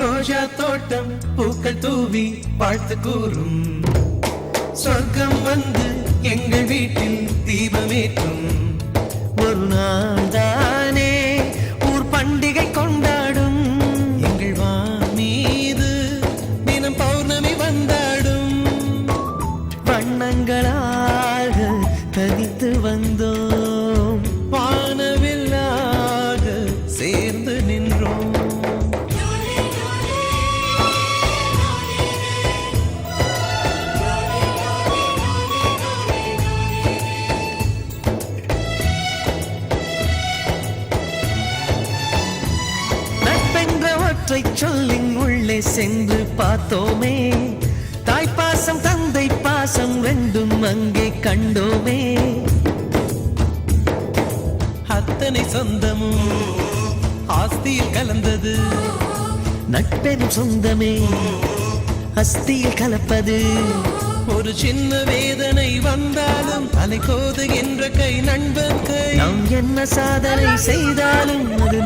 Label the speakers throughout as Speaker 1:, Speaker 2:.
Speaker 1: ரோஜா தோட்டம் பூக்கள் தூவி வாழ்த்து கூறும். சொர்க்கம் வந்து எங்கள் வீட்டில் தீபமேற்றும். ஒரு நாள் நட்பென்ற சொல்லின் உள்ளே சென்று பார்த்தோமே. தாய்ப்பாசம் தந்தை பாசம் ரெண்டும் அங்கே கண்டோமே. அத்தனை சொந்தமும் ஆஸ்தியில் கலந்தது. நட்பெனும் சொந்தமே அஸ்தியில் கலப்பது. ஒரு சின்ன வேதனை வந்தாலும் அலை கோதுகின்ற கை நண்பன் கை. நாம் என்ன சாதனை செய்தாலும் அது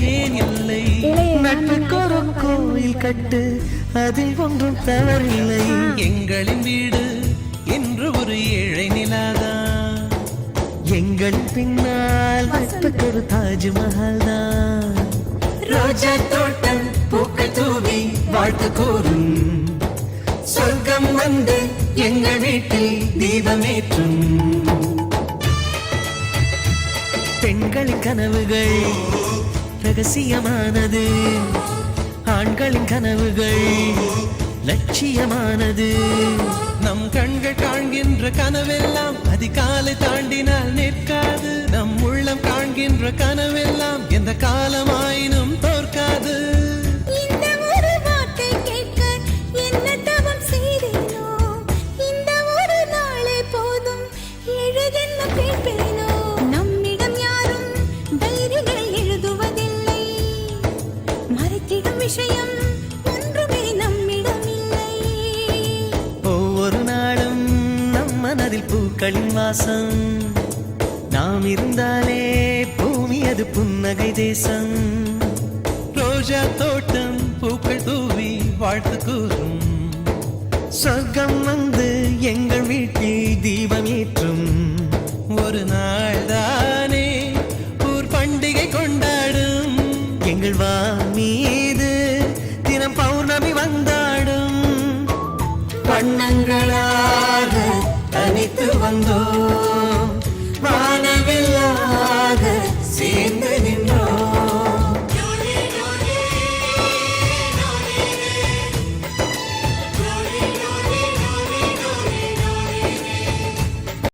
Speaker 1: ஏன் இல்லை? நட்புக்கு ஒரு கோயில் கட்டு அதில் ஒன்றும் தவறில்லை. எங்களின் வீடு என்று ஒரு ஏழை நிலாதான். எங்கள் பின்னால் நட்புக்கு ஒரு தாஜ்மஹால் தான் ரோஜா தோட்டம் பூக்கள் தூவி வாழ்த்து கூறும். சொர்க்கம் வந்து எங்கள் வீட்டில் தீபமேற்றும். பெண்களின் கனவுகள் ரகசியமானது. ஆண்களின் கனவுகள் லட்சியமானது. நம் கண்கள் காண்கின்ற கனவெல்லாம் அதிகாலை தாண்டினால் நிற்காது. நம் உள்ளம் காண்கின்ற கனவெல்லாம் எந்த காலமாயினும்
Speaker 2: விஷயம் ஒன்றுமே நம்மிடமில்லை
Speaker 1: ஒவ்வொரு நாளும் நம் மனதில் பூக்களின் வாசம். நாம் இருந்தாலே பூமி அது புன்னகை தேசம். ரோஜா தோட்டம் பூக்கள் தூவி வாழ்த்து கூறும். சொர்க்கம் வந்து எங்கள் வீட்டில் தீபம் ஏற்றும். ஒரு நாள் தானே ஊர் பண்டிகை கொண்டாடும். எங்கள் வா வண்ணங்களாக தனித்து வந்தோம். வானவில்லா